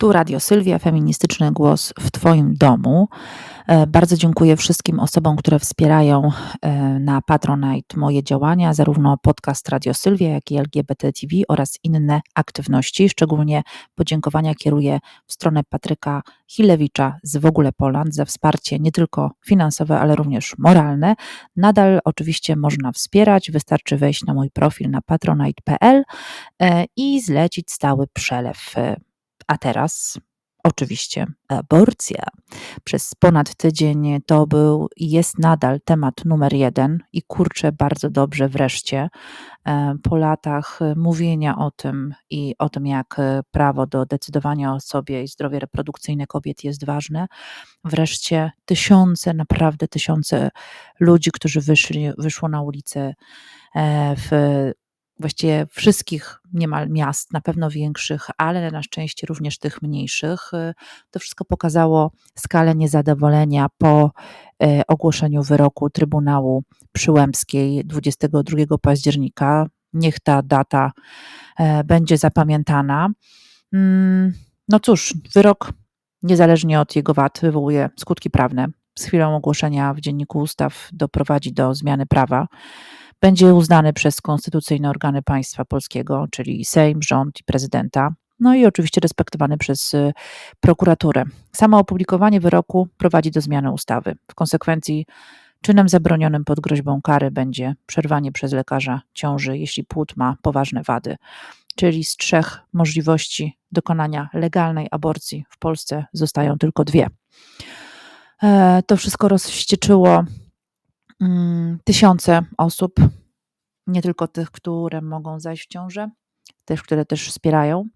Tu Radio Sylwia, feministyczny głos w Twoim domu. E, bardzo dziękuję wszystkim osobom, które wspierają e, na Patronite moje działania, zarówno podcast Radio Sylwia, jak i LGBT TV oraz inne aktywności. Szczególnie podziękowania kieruję w stronę Patryka Hilewicza z W ogóle Poland za wsparcie nie tylko finansowe, ale również moralne. Nadal oczywiście można wspierać, wystarczy wejść na mój profil na patronite.pl e, i zlecić stały przelew a teraz oczywiście aborcja. Przez ponad tydzień to był i jest nadal temat numer jeden i kurczę bardzo dobrze wreszcie e, po latach mówienia o tym i o tym, jak prawo do decydowania o sobie i zdrowie reprodukcyjne kobiet jest ważne, wreszcie tysiące, naprawdę tysiące ludzi, którzy wyszli, wyszło na ulicę e, w właściwie wszystkich niemal miast, na pewno większych, ale na szczęście również tych mniejszych. Y, to wszystko pokazało skalę niezadowolenia po y, ogłoszeniu wyroku Trybunału Przyłębskiej 22 października. Niech ta data e, będzie zapamiętana. Mm, no cóż, wyrok, niezależnie od jego wad, wywołuje skutki prawne. Z chwilą ogłoszenia w Dzienniku Ustaw doprowadzi do zmiany prawa będzie uznany przez konstytucyjne organy państwa polskiego, czyli Sejm, rząd i prezydenta. No i oczywiście respektowany przez y, prokuraturę. Samo opublikowanie wyroku prowadzi do zmiany ustawy. W konsekwencji czynem zabronionym pod groźbą kary będzie przerwanie przez lekarza ciąży, jeśli płód ma poważne wady. Czyli z trzech możliwości dokonania legalnej aborcji w Polsce zostają tylko dwie. E, to wszystko rozwścieczyło tysiące osób, nie tylko tych, które mogą zajść w ciążę, też, które też wspierają.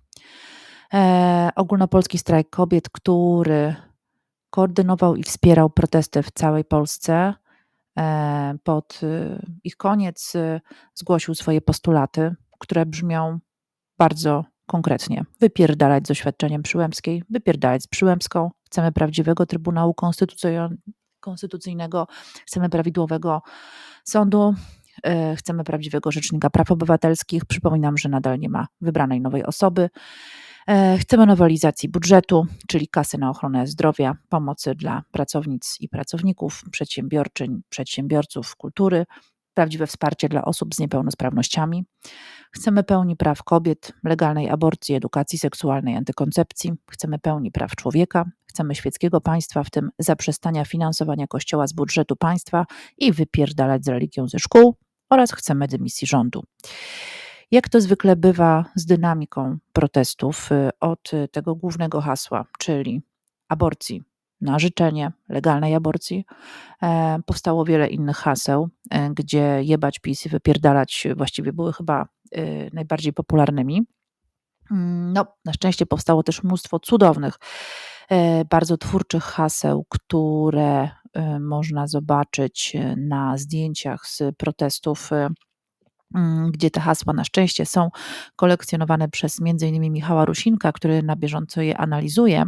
E, ogólnopolski strajk kobiet, który koordynował i wspierał protesty w całej Polsce. E, pod y, ich koniec y, zgłosił swoje postulaty, które brzmią bardzo konkretnie. Wypierdalać z oświadczeniem Przyłębskiej, wypierdalać z Przyłębską. Chcemy prawdziwego Trybunału Konstytucyjnego, chcemy prawidłowego sądu, e, chcemy prawdziwego rzecznika praw obywatelskich. Przypominam, że nadal nie ma wybranej nowej osoby. E, chcemy nowelizacji budżetu, czyli kasy na ochronę zdrowia, pomocy dla pracownic i pracowników, przedsiębiorczyń, przedsiębiorców kultury, prawdziwe wsparcie dla osób z niepełnosprawnościami. Chcemy pełni praw kobiet, legalnej aborcji, edukacji seksualnej, antykoncepcji. Chcemy pełni praw człowieka. Chcemy świeckiego państwa, w tym zaprzestania finansowania kościoła z budżetu państwa i wypierdalać z religią ze szkół oraz chcemy dymisji rządu. Jak to zwykle bywa z dynamiką protestów, y, od tego głównego hasła, czyli aborcji na życzenie legalnej aborcji. E, powstało wiele innych haseł, e, gdzie jebać PiS i wypierdalać właściwie były chyba e, najbardziej popularnymi. Mm, no, na szczęście powstało też mnóstwo cudownych, bardzo twórczych haseł, które można zobaczyć na zdjęciach z protestów mm, gdzie te hasła na szczęście są kolekcjonowane przez m.in. Michała Rusinka, który na bieżąco je analizuje.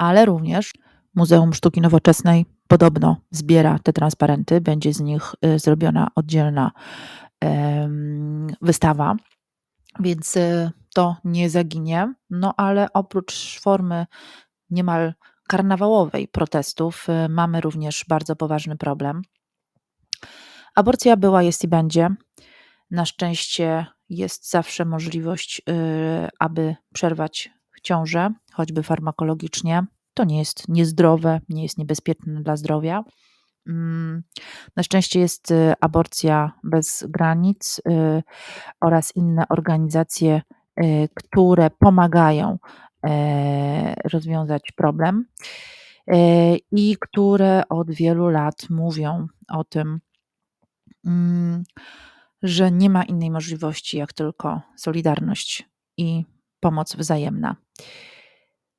Ale również Muzeum Sztuki Nowoczesnej podobno zbiera te transparenty, będzie z nich y, zrobiona oddzielna wystawa, więc y, to nie zaginie. No ale oprócz formy niemal karnawałowej protestów, y, mamy również bardzo poważny problem. Aborcja była, jest i będzie. Na szczęście jest zawsze możliwość, aby przerwać ciążę, choćby farmakologicznie. To nie jest niezdrowe, nie jest niebezpieczne dla zdrowia. Mm, na szczęście jest y, aborcja bez granic y, oraz inne organizacje, y, które pomagają e, rozwiązać problem i które od wielu lat mówią o tym, mm, że nie ma innej możliwości jak tylko solidarność i pomoc wzajemna.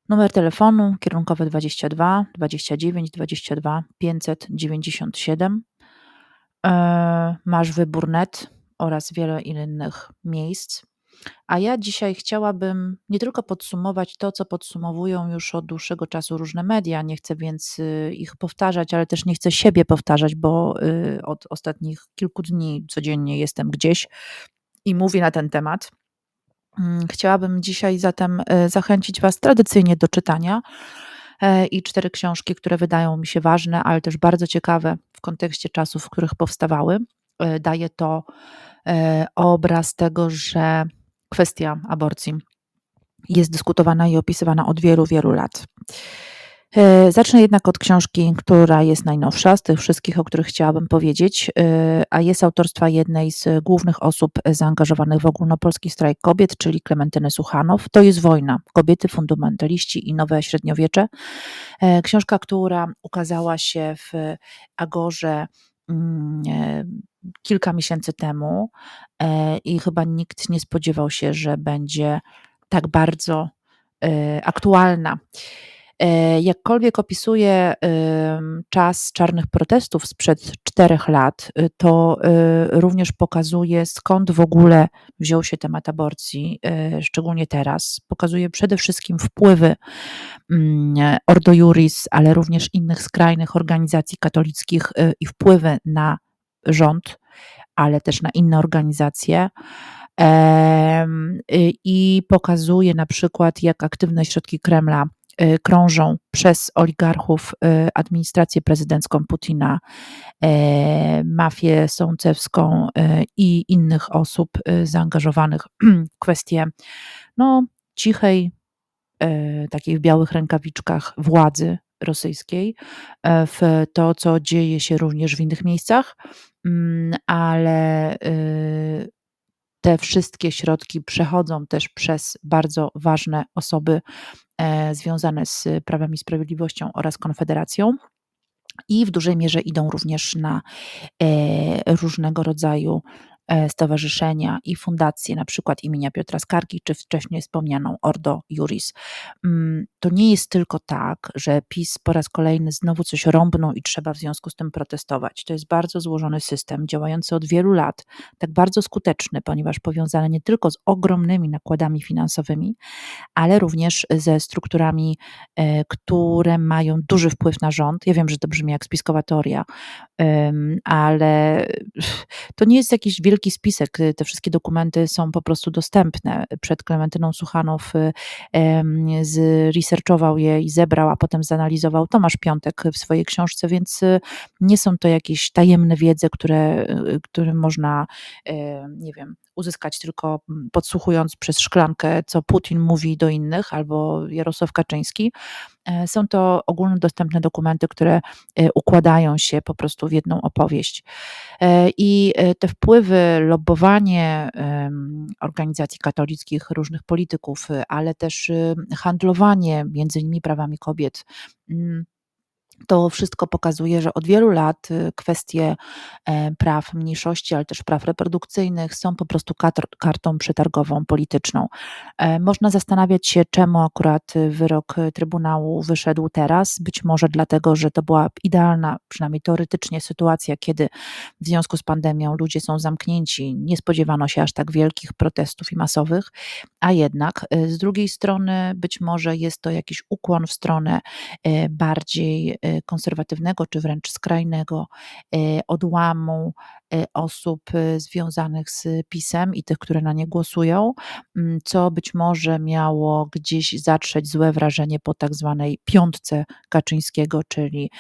Numer telefonu kierunkowy 22 29 22 597. Masz wybór net oraz wiele innych miejsc. A ja dzisiaj chciałabym nie tylko podsumować to, co podsumowują już od dłuższego czasu różne media, nie chcę więc y, ich powtarzać, ale też nie chcę siebie powtarzać, bo y, od ostatnich kilku dni codziennie jestem gdzieś i mówię na ten temat. Mm, chciałabym dzisiaj zatem e, zachęcić Was tradycyjnie do czytania e, i cztery książki, które wydają mi się ważne, ale też bardzo ciekawe w kontekście czasów, w których powstawały. E, daje to obraz tego, że kwestia aborcji jest dyskutowana i opisywana od wielu, wielu lat. E, zacznę jednak od książki, która jest najnowsza z tych wszystkich, o których chciałabym powiedzieć, e, a jest autorstwa jednej z głównych osób zaangażowanych w ogólnopolski strajk kobiet, czyli Klementyny Suchanow. To jest wojna. Kobiety, fundamentaliści i nowe średniowiecze. E, książka, która ukazała się w Agorze mm, kilka miesięcy temu i chyba nikt nie spodziewał się, że będzie tak bardzo aktualna. E, jakkolwiek opisuje czas czarnych protestów sprzed czterech lat, y, to y, również pokazuje skąd w ogóle wziął się temat aborcji, y, szczególnie teraz. Pokazuje przede wszystkim wpływy mm, Ordo Juris, ale również innych skrajnych organizacji katolickich i wpływy na rząd, ale też na inne organizacje i pokazuje na przykład, jak aktywne środki Kremla krążą przez oligarchów y, administrację prezydencką Putina, y, mafię sącewską i innych osób zaangażowanych w kwestie no, cichej, takiej w białych rękawiczkach władzy rosyjskiej, w to, co dzieje się również w innych miejscach, mm, ale te wszystkie środki przechodzą też przez bardzo ważne osoby e, związane z Prawem i Sprawiedliwością oraz Konfederacją. I w dużej mierze idą również na e, różnego rodzaju stowarzyszenia i fundacje, na przykład imienia Piotra Skargi, czy wcześniej wspomnianą Ordo Juris. Mm, to nie jest tylko tak, że PiS po raz kolejny znowu coś rąbnął i trzeba w związku z tym protestować. To jest bardzo złożony system, działający od wielu lat, tak bardzo skuteczny, ponieważ powiązany nie tylko z ogromnymi nakładami finansowymi, ale również ze strukturami, e, które mają duży wpływ na rząd. Ja wiem, że to brzmi jak spiskowa teoria, ale to nie jest jakiś wielki wielki spisek. Y, te wszystkie dokumenty są po prostu dostępne. Przed Klementyną Suchanow zresearchował je i zebrał, a potem zanalizował Tomasz Piątek w swojej książce, więc y, nie są to jakieś tajemne wiedze, które, y, które można, nie wiem, uzyskać tylko mm, podsłuchując przez szklankę, co Putin mówi do innych albo Jarosław Kaczyński. E, są to ogólnodostępne dokumenty, które e, układają się po prostu w jedną opowieść. E, I te wpływy, lobbowanie organizacji katolickich, różnych polityków, ale też handlowanie między innymi prawami kobiet, mm, to wszystko pokazuje, że od wielu lat y, kwestie e, praw mniejszości, ale też praw reprodukcyjnych są po prostu kartą przetargową polityczną. E, można zastanawiać się, czemu akurat wyrok Trybunału wyszedł teraz. Być może dlatego, że to była idealna, przynajmniej teoretycznie, sytuacja, kiedy w związku z pandemią ludzie są zamknięci, nie spodziewano się aż tak wielkich protestów i masowych, a jednak y, z drugiej strony być może jest to jakiś ukłon w stronę y, bardziej konserwatywnego czy wręcz skrajnego e, odłamu e, osób e, związanych z PiSem i tych, które na nie głosują, mm, co być może miało gdzieś zatrzeć złe wrażenie po tak zwanej piątce Kaczyńskiego, czyli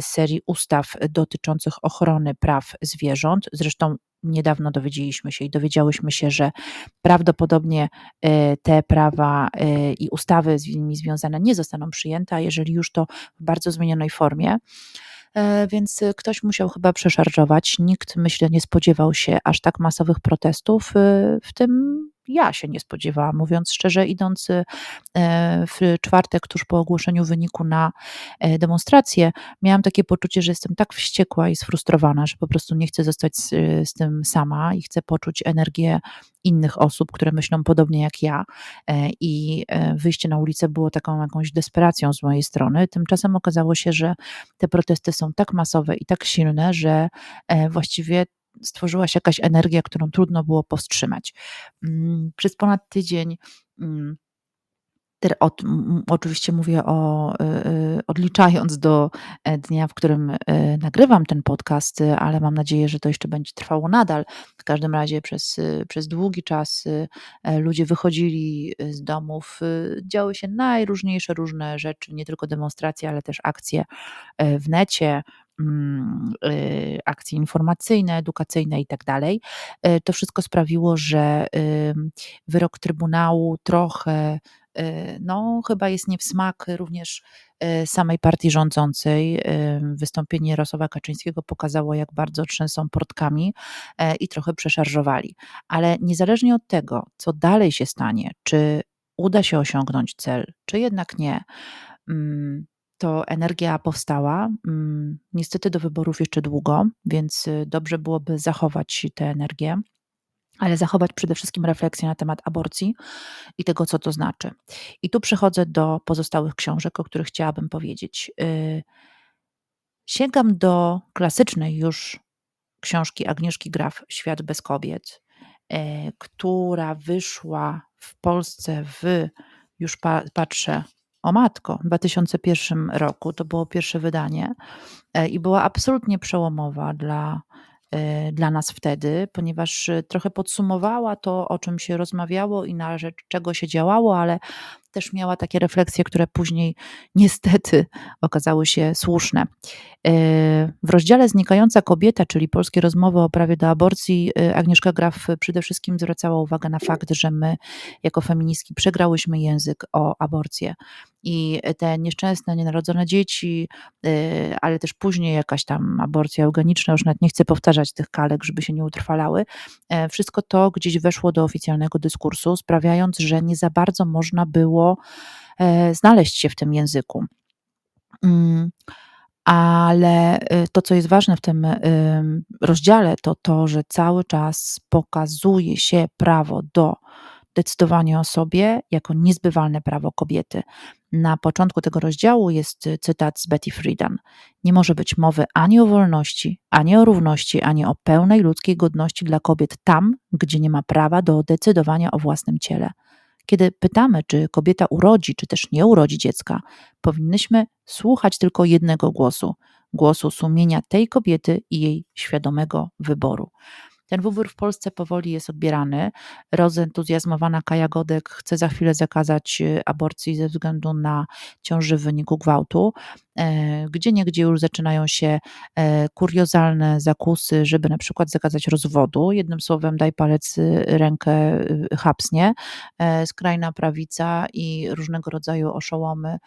serii ustaw dotyczących ochrony praw zwierząt. Zresztą niedawno dowiedzieliśmy się i dowiedziałyśmy się, że prawdopodobnie e, te prawa e, i ustawy z nimi związane nie zostaną przyjęte, a jeżeli już to w bardzo zmienionej formie. E, więc ktoś musiał chyba przeszarżować. Nikt, myślę, nie spodziewał się aż tak masowych protestów, w tym ja się nie spodziewałam, mówiąc szczerze, idąc e, w czwartek tuż po ogłoszeniu wyniku na e, demonstrację, miałam takie poczucie, że jestem tak wściekła i sfrustrowana, że po prostu nie chcę zostać z, z tym sama i chcę poczuć energię innych osób, które myślą podobnie jak ja e, i wyjście na ulicę było taką jakąś desperacją z mojej strony. Tymczasem okazało się, że te protesty są tak masowe i tak silne, że właściwie stworzyła się jakaś energia, którą trudno było powstrzymać. Mm, przez ponad tydzień mm, od, oczywiście mówię o, y, y, odliczając do e, dnia, w którym nagrywam ten podcast, ale mam nadzieję, że to jeszcze będzie trwało nadal. W każdym razie przez, przez długi czas e, ludzie wychodzili z domów, działy się najróżniejsze różne rzeczy, nie tylko demonstracje, ale też akcje e, w necie, akcje informacyjne, edukacyjne i tak dalej. To wszystko sprawiło, że wyrok Trybunału trochę Y, no, chyba jest nie w smak również y, samej partii rządzącej. Y, wystąpienie Jarosława Kaczyńskiego pokazało, jak bardzo trzęsą portkami e, i trochę przeszarżowali. Ale niezależnie od tego, co dalej się stanie, czy uda się osiągnąć cel, czy jednak nie, mm, to energia powstała. Mm, niestety do wyborów jeszcze długo, więc dobrze byłoby zachować tę energię ale zachować przede wszystkim refleksję na temat aborcji i tego, co to znaczy. I tu przechodzę do pozostałych książek, o których chciałabym powiedzieć. Y, sięgam do klasycznej już książki Agnieszki Graf Świat bez kobiet, y, która wyszła w Polsce w, już patrzę, o matko, w 2001 roku. To było pierwsze wydanie y, i była absolutnie przełomowa dla Y, dla nas wtedy, ponieważ y, trochę podsumowała to, o czym się rozmawiało i na rzecz czego się działało, ale też miała takie refleksje, które później niestety okazały się słuszne. E, w rozdziale Znikająca kobieta, czyli polskie rozmowy o prawie do aborcji, e, Agnieszka Graf przede wszystkim zwracała uwagę na fakt, że my jako feministki przegrałyśmy język o aborcję. I te nieszczęsne, nienarodzone dzieci, e, ale też później jakaś tam aborcja eugeniczna, już nawet nie chcę powtarzać tych kalek, żeby się nie utrwalały. Wszystko to gdzieś weszło do oficjalnego dyskursu, sprawiając, że nie za bardzo można było E, znaleźć się w tym języku. Mm, ale y, to, co jest ważne w tym rozdziale, to to, że cały czas pokazuje się prawo do decydowania o sobie jako niezbywalne prawo kobiety. Na początku tego rozdziału jest cytat z Betty Friedan. Nie może być mowy ani o wolności, ani o równości, ani o pełnej ludzkiej godności dla kobiet tam, gdzie nie ma prawa do decydowania o własnym ciele. Kiedy pytamy, czy kobieta urodzi, czy też nie urodzi dziecka, powinnyśmy słuchać tylko jednego głosu głosu sumienia tej kobiety i jej świadomego wyboru. Ten wybór w Polsce powoli jest odbierany. Rozentuzjazmowana Kaja Godek chce za chwilę zakazać y, aborcji ze względu na ciąży w wyniku gwałtu. E, gdzie niegdzie już zaczynają się e, kuriozalne zakusy, żeby na przykład zakazać rozwodu. Jednym słowem, daj palec, y, rękę y, hapsnie. E, skrajna prawica i różnego rodzaju oszołomy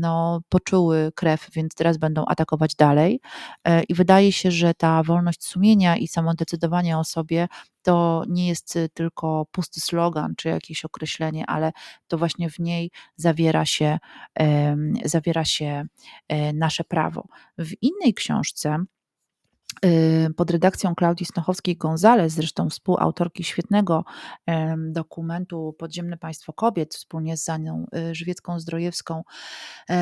no, poczuły krew, więc teraz będą atakować dalej. E, I wydaje się, że ta wolność sumienia i samodecydowanie o sobie to nie jest tylko pusty slogan czy jakieś określenie, ale to właśnie w niej zawiera się, zawiera się e, nasze prawo. W innej książce, Y, pod redakcją Klaudii Snochowskiej-Gonzalez, zresztą współautorki świetnego dokumentu Podziemne Państwo Kobiet, wspólnie z Zanią y, Żywiecką-Zdrojewską. E,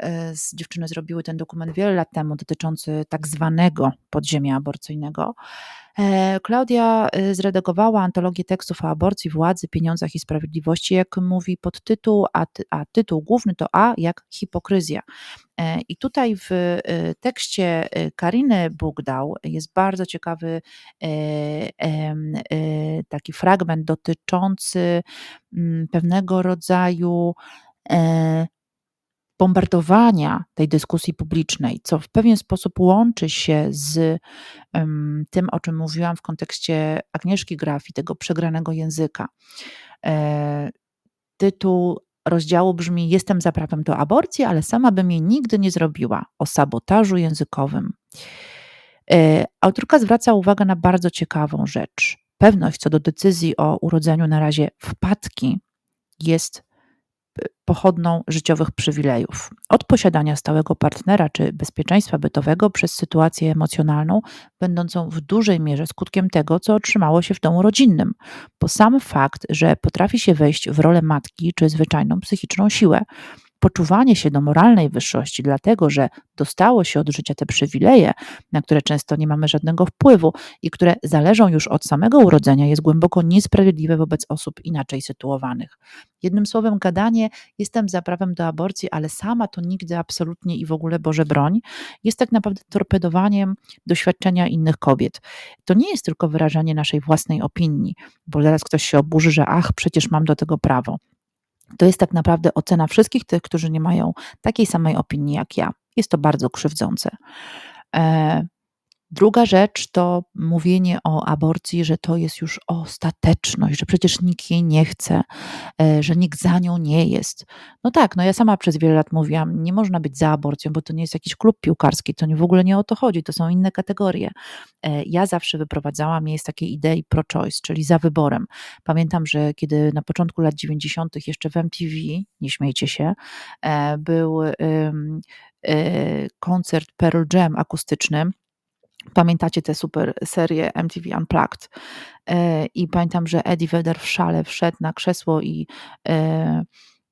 e, z dziewczyny zrobiły ten dokument wiele lat temu dotyczący tak zwanego podziemia aborcyjnego. E, Klaudia zredagowała antologię tekstów o aborcji, władzy, pieniądzach i sprawiedliwości, jak mówi podtytuł, a, ty, a tytuł główny to A jak hipokryzja. E, I tutaj w e, tekście e, Kariny Bugdał jest bardzo ciekawy taki fragment dotyczący mm, pewnego rodzaju bombardowania tej dyskusji publicznej, co w pewien sposób łączy się z tym, o czym mówiłam w kontekście Agnieszki Graf i tego przegranego języka. Tytuł rozdziału brzmi: Jestem za prawem do aborcji, ale sama bym jej nigdy nie zrobiła o sabotażu językowym. E, autorka zwraca uwagę na bardzo ciekawą rzecz. Pewność co do decyzji o urodzeniu na razie wpadki jest pochodną życiowych przywilejów. Od posiadania stałego partnera czy bezpieczeństwa bytowego przez sytuację emocjonalną, będącą w dużej mierze skutkiem tego, co otrzymało się w domu rodzinnym. Bo sam fakt, że potrafi się wejść w rolę matki czy zwyczajną psychiczną siłę, poczuwanie się do moralnej wyższości, dlatego że dostało się od życia te przywileje, na które często nie mamy żadnego wpływu i które zależą już od samego urodzenia, jest głęboko niesprawiedliwe wobec osób inaczej sytuowanych. Jednym słowem, gadanie, jestem za prawem do aborcji, ale sama to nigdy absolutnie i w ogóle Boże broń, jest tak naprawdę torpedowaniem doświadczenia innych kobiet. To nie jest tylko wyrażanie naszej własnej opinii, bo zaraz ktoś się oburzy, że ach, przecież mam do tego prawo. To jest tak naprawdę ocena wszystkich tych, którzy nie mają takiej samej opinii jak ja. Jest to bardzo krzywdzące. E, Druga rzecz to mówienie o aborcji, że to jest już ostateczność, że przecież nikt jej nie chce, e, że nikt za nią nie jest. No tak, no ja sama przez wiele lat mówiłam, nie można być za aborcją, bo to nie jest jakiś klub piłkarski, to w ogóle nie o to chodzi, to są inne kategorie. E, ja zawsze wyprowadzałam je z takiej idei pro-choice, czyli za wyborem. Pamiętam, że kiedy na początku lat 90. jeszcze w MTV, nie śmiejcie się, e, był koncert Pearl Jam akustyczny, Pamiętacie tę super serię MTV Unplugged? E, I pamiętam, że Eddie Vedder w szale wszedł na krzesło i e,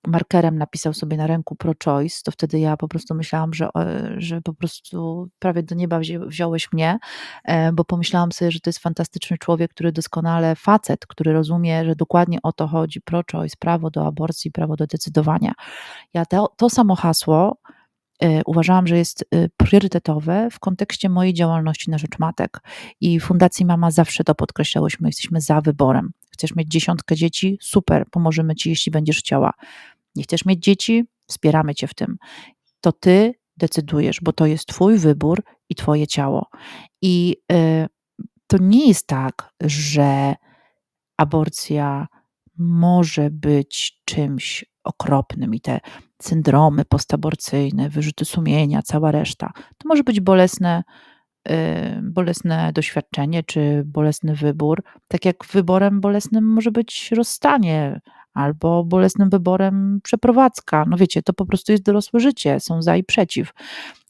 markerem napisał sobie na ręku pro-choice, to wtedy ja po prostu myślałam, że, e, że po prostu prawie do nieba wziąłeś mnie, bo pomyślałam sobie, że to jest fantastyczny człowiek, który doskonale, facet, który rozumie, że dokładnie o to chodzi, pro-choice, prawo do aborcji, prawo do decydowania. Ja to, to samo hasło uważałam, że jest e, priorytetowe w kontekście mojej działalności na rzecz matek. I Fundacji Mama zawsze to podkreślałyśmy, jesteśmy za wyborem. Chcesz mieć dziesiątkę dzieci? Super, pomożemy ci, jeśli będziesz chciała. Nie chcesz mieć dzieci? Wspieramy cię w tym. To ty decydujesz, bo to jest twój wybór i twoje ciało. I y, to nie jest tak, że aborcja może być czymś okropnym i te syndromy postaborcyjne, wyrzuty sumienia, cała reszta. To może być bolesne, yy, bolesne doświadczenie czy bolesny wybór. Tak jak wyborem bolesnym może być rozstanie albo bolesnym wyborem przeprowadzka. No wiecie, to po prostu jest dorosłe życie, są za i przeciw.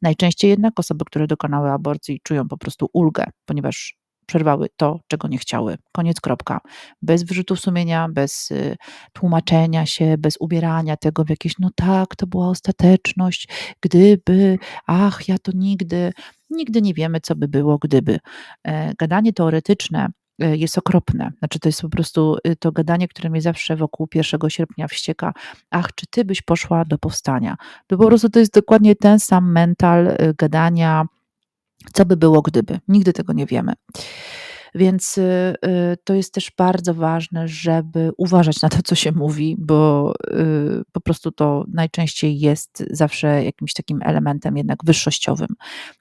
Najczęściej jednak osoby, które dokonały aborcji, czują po prostu ulgę, ponieważ przerwały to, czego nie chciały. Koniec, kropka. Bez wyrzutów sumienia, bez y, tłumaczenia się, bez ubierania tego w jakieś, no tak, to była ostateczność, gdyby, ach, ja to nigdy, nigdy nie wiemy, co by było, gdyby. E, gadanie teoretyczne e, jest okropne. Znaczy, to jest po prostu y, to gadanie, które mnie zawsze wokół 1 sierpnia wścieka. Ach, czy ty byś poszła do powstania? To po prostu to jest dokładnie ten sam mental y, gadania, co by było, gdyby? Nigdy tego nie wiemy. Więc y, y, to jest też bardzo ważne, żeby uważać na to, co się mówi, bo y, po prostu to najczęściej jest zawsze jakimś takim elementem jednak wyższościowym.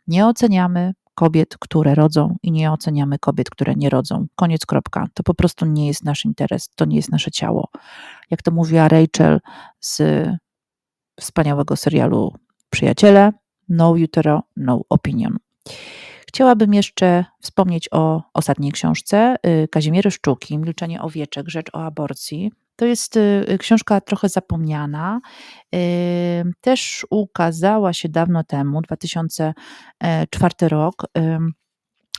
Nie oceniamy kobiet, które rodzą i nie oceniamy kobiet, które nie rodzą. Koniec, kropka. To po prostu nie jest nasz interes, to nie jest nasze ciało. Jak to mówiła Rachel z wspaniałego serialu Przyjaciele, no utero, no opinion. Chciałabym jeszcze wspomnieć o ostatniej książce y, Kazimiery Szczuki, Milczenie owieczek, Rzecz o aborcji. To jest y, książka trochę zapomniana. Y, też ukazała się dawno temu, 2004 rok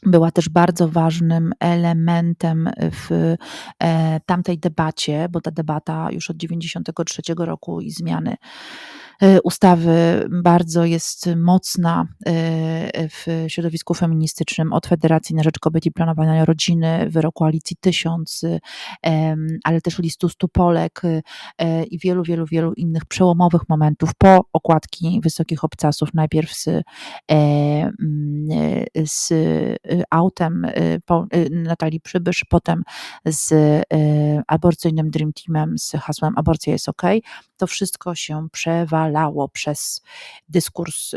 była też bardzo ważnym elementem w e, tamtej debacie, bo ta debata już od 1993 roku i zmiany ustawy bardzo jest mocna e, w środowisku feministycznym, od Federacji na Rzecz Kobiet i Planowania Rodziny, wyroku Koalicji Tysiąc, ale też listu stu Polek e, i wielu, wielu, wielu innych przełomowych momentów po okładki Wysokich Obcasów, najpierw z, z autem Natalii Przybysz, potem z aborcyjnym Dream Teamem, z hasłem aborcja jest ok, to wszystko się przewalało przez dyskurs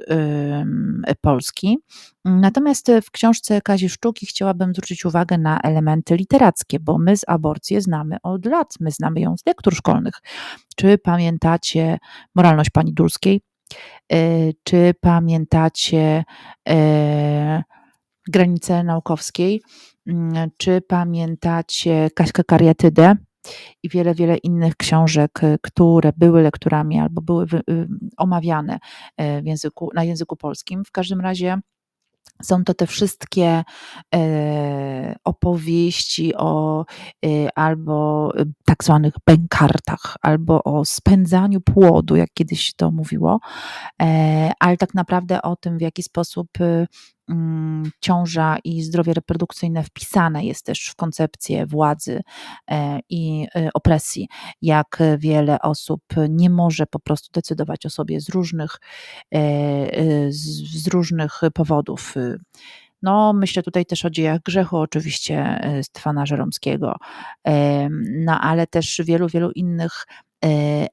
polski. Natomiast w książce Kazi Sztuki chciałabym zwrócić uwagę na elementy literackie, bo my z aborcję znamy od lat, my znamy ją z lektur szkolnych. Czy pamiętacie moralność pani Dulskiej? E, czy pamiętacie e, granice naukowskiej? Czy pamiętacie Kaśkę Kariatydę? I wiele, wiele innych książek, y, które były lekturami albo były y, omawiane e, w języku, na języku polskim. W każdym razie są to te wszystkie e, opowieści o albo tak zwanych bękartach, albo o spędzaniu płodu, jak kiedyś to mówiło, e, ale tak naprawdę o tym, w jaki sposób ciąża i zdrowie reprodukcyjne wpisane jest też w koncepcję władzy e, i e, opresji, jak wiele osób nie może po prostu decydować o sobie z różnych, e, z różnych powodów. No, myślę tutaj też o dziejach grzechu, oczywiście Stefana Żeromskiego, no ale też wielu, wielu innych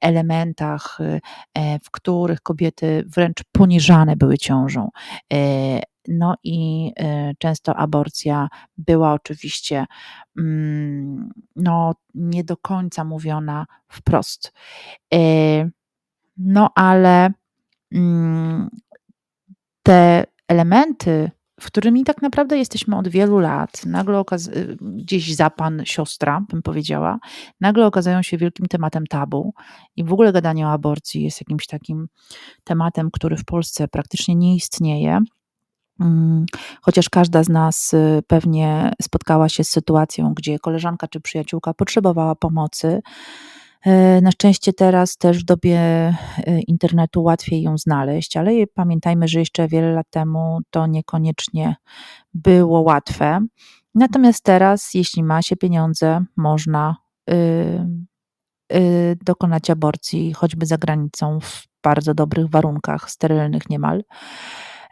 elementach, w których kobiety wręcz poniżane były ciążą. No i y, często aborcja była oczywiście mm, no, nie do końca mówiona wprost. Y, no ale mm, te elementy, w którymi tak naprawdę jesteśmy od wielu lat, nagle y, gdzieś za pan siostra, bym powiedziała, nagle okazują się wielkim tematem tabu i w ogóle gadanie o aborcji jest jakimś takim tematem, który w Polsce praktycznie nie istnieje. Mm, chociaż każda z nas y, pewnie spotkała się z sytuacją, gdzie koleżanka czy przyjaciółka potrzebowała pomocy. E, na szczęście teraz też w dobie y, internetu łatwiej ją znaleźć, ale pamiętajmy, że jeszcze wiele lat temu to niekoniecznie było łatwe. Natomiast teraz, jeśli ma się pieniądze, można y, y, dokonać aborcji, choćby za granicą, w bardzo dobrych warunkach, sterylnych niemal.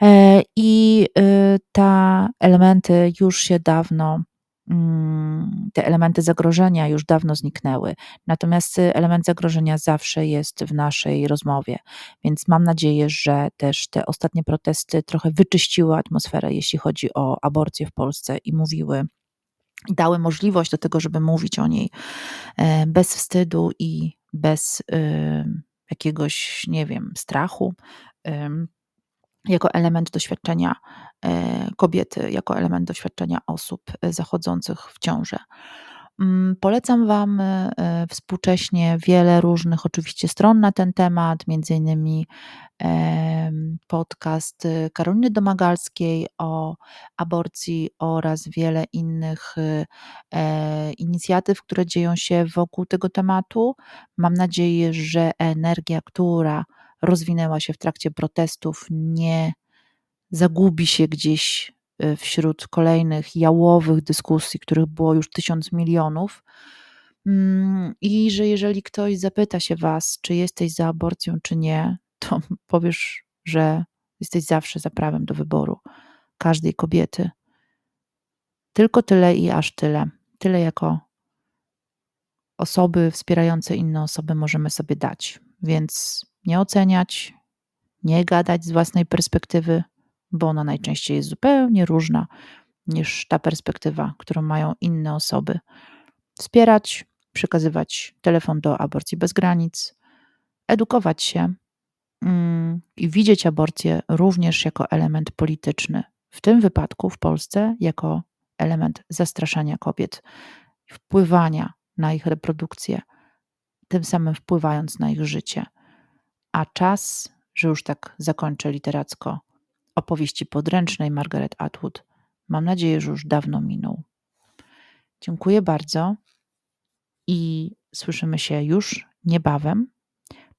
E, I y, te elementy już się dawno, mm, te elementy zagrożenia już dawno zniknęły. Natomiast element zagrożenia zawsze jest w naszej rozmowie, więc mam nadzieję, że też te ostatnie protesty trochę wyczyściły atmosferę, jeśli chodzi o aborcję w Polsce i mówiły, dały możliwość do tego, żeby mówić o niej e, bez wstydu i bez jakiegoś, nie wiem, strachu jako element doświadczenia e, kobiety, jako element doświadczenia osób e, zachodzących w ciążę. Mm, polecam Wam e, współcześnie wiele różnych oczywiście stron na ten temat, między innymi podcast Karoliny Domagalskiej o aborcji oraz wiele innych inicjatyw, które dzieją się wokół tego tematu. Mam nadzieję, że energia, która rozwinęła się w trakcie protestów, nie zagubi się gdzieś e, wśród kolejnych jałowych dyskusji, których było już tysiąc milionów. Mm, I że jeżeli ktoś zapyta się Was, czy jesteś za aborcją, czy nie, to powiesz, że jesteś zawsze za prawem do wyboru każdej kobiety. Tylko tyle i aż tyle. Tyle jako osoby wspierające inne osoby możemy sobie dać. Więc nie oceniać, nie gadać z własnej perspektywy, bo ona najczęściej jest zupełnie różna niż ta perspektywa, którą mają inne osoby. Wspierać, przekazywać telefon do aborcji bez granic, edukować się mm, i widzieć aborcję również jako element polityczny. W tym wypadku w Polsce jako element zastraszania kobiet, wpływania na ich reprodukcję, tym samym wpływając na ich życie a czas, że już tak zakończę literacko, opowieści podręcznej Margaret Atwood, mam nadzieję, że już dawno minął. Dziękuję bardzo i słyszymy się już niebawem.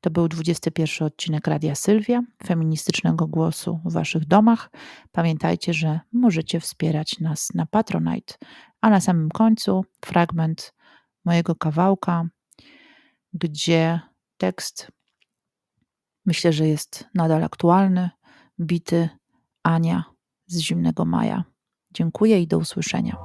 To był 21 odcinek Radia Sylwia, feministycznego głosu w Waszych domach. Pamiętajcie, że możecie wspierać nas na Patronite, a na samym końcu fragment mojego kawałka, gdzie tekst Myślę, że jest nadal aktualny. Bity Ania z Zimnego Maja. Dziękuję i do usłyszenia.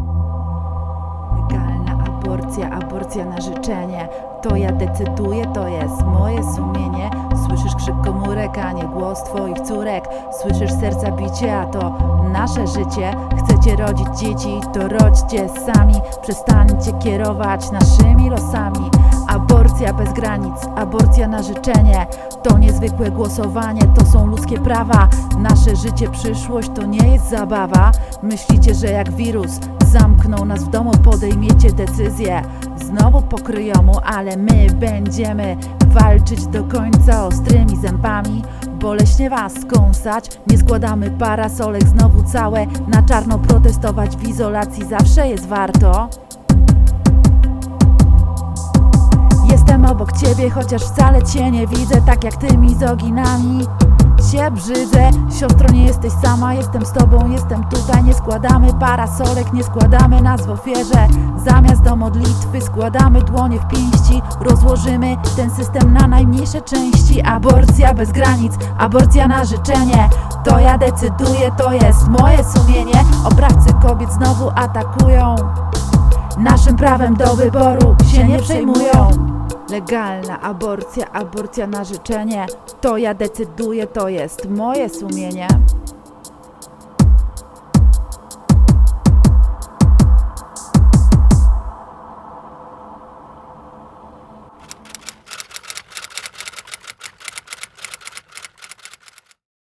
Legalna aborcja, aborcja na życzenie. To ja decyduję, to jest moje sumienie. Słyszysz krzyk komórek, a nie głos twoich córek. Słyszysz serca bicie, a to nasze życie. Chcecie rodzić dzieci, to rodźcie sami. Przestańcie kierować naszymi losami. Aborcja bez granic, aborcja na życzenie. To niezwykłe głosowanie, to są ludzkie prawa. Nasze życie, przyszłość to nie jest zabawa. Myślicie, że jak wirus zamknął nas w domu Podejmiecie decyzję. Znowu pokryjomu, ale my będziemy walczyć do końca ostrymi zębami. Boleśnie was skąsać Nie składamy parasolek znowu całe Na czarno protestować w izolacji. Zawsze jest warto Jestem obok ciebie, chociaż wcale cię nie widzę Tak jak ty mizoginami się brzydzę. Siostro, nie jesteś sama, jestem z tobą, jestem tutaj. Nie składamy parasolek, nie składamy nas w ofierze. Zamiast do modlitwy składamy dłonie w pięści. Rozłożymy ten system na najmniejsze części. Aborcja bez granic, aborcja na życzenie. To ja decyduję, to jest moje sumienie. Oprawcy kobiet znowu atakują. Naszym prawem do wyboru się nie przejmują Legalna aborcja, aborcja na życzenie. To ja decyduję, to jest moje sumienie